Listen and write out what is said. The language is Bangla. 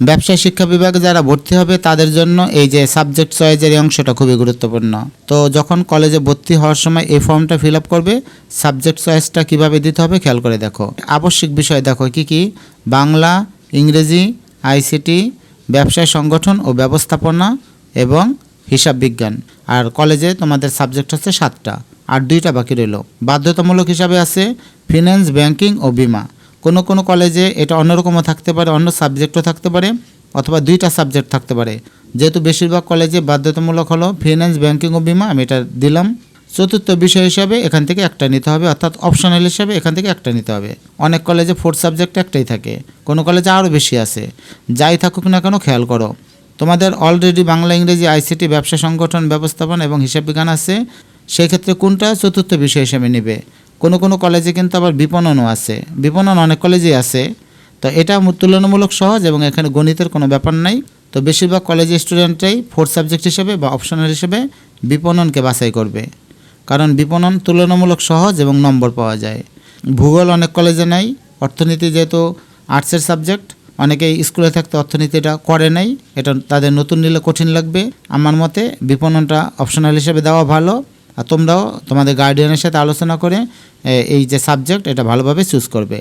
ব্যবসায় শিক্ষা বিভাগে যারা ভর্তি হবে তাদের জন্য এই যে সাবজেক্ট চয়েজের এই অংশটা খুবই গুরুত্বপূর্ণ। তো যখন কলেজে ভর্তি হওয়ার সময় এই ফর্মটা ফিল আপ করবে সাবজেক্ট চয়েসটা কীভাবে দিতে হবে খেয়াল করে দেখো। আবশ্যিক বিষয় দেখো কি কি? বাংলা, ইংরেজি আইসিটি ব্যবসায় সংগঠন ও ব্যবস্থাপনা এবং হিসাব বিজ্ঞান। আর কলেজে তোমাদের সাবজেক্ট হচ্ছে সাতটা, আর দুইটা বাকি রইল। বাধ্যতামূলক হিসাবে আছে ফিন্যান্স ব্যাংকিং ও বিমা। কোনো কোনো কলেজে এটা অন্যরকমও থাকতে পারে, অন্য সাবজেক্টও থাকতে পারে, অথবা দুইটা সাবজেক্ট থাকতে পারে। যেহেতু বেশিরভাগ কলেজে বাধ্যতামূলক হলো ফিন্যান্স ব্যাংকিং ও বিমা, আমি এটা দিলাম। চতুর্থ বিষয় হিসাবে এখান থেকে একটা নিতে হবে, অর্থাৎ অপশনাল হিসাবে এখান থেকে একটা নিতে হবে। অনেক কলেজে ফোর্থ সাবজেক্ট একটাই থাকে, কোনো কলেজে আরও বেশি আছে। যাই থাকুক না কেন, খেয়াল করো। তোমাদের অলরেডি বাংলা, ইংরেজি আইসিটি ব্যবসা সংগঠন, ব্যবস্থাপনা এবং হিসাব বিজ্ঞান আছে, সেক্ষেত্রে কোনটা চতুর্থ বিষয় হিসেবে নেবে? কোনো কোনো কলেজে কিন্তু আবার বিপণনও আছে। বিপণন অনেক কলেজেই আছে। তো এটা তুলনামূলক সহজ এবং এখানে গণিতের কোনো ব্যাপার নাই। তো বেশিরভাগ কলেজের স্টুডেন্টরাই ফোর্থ সাবজেক্ট হিসেবে বা অপশনাল হিসেবে বিপণনকে বাছাই করবে। কারণ বিপণন তুলনামূলক সহজ এবং নম্বর পাওয়া যায়। ভূগোল অনেক কলেজে নাই। অর্থনীতি যেহেতু আর্টসের সাবজেক্ট, অনেকেই স্কুলে থাকতে অর্থনীতিটা করে নাই। এটা তাদের নতুন নিলে কঠিন লাগবে। আমার মতে বিপণনটা অপশনাল হিসেবে দেওয়া ভালো। আর তোমরাও তোমাদের গার্ডিয়ানের সাথে আলোচনা করে এই যে সাবজেক্ট এটা ভালোভাবে চুজ করবে।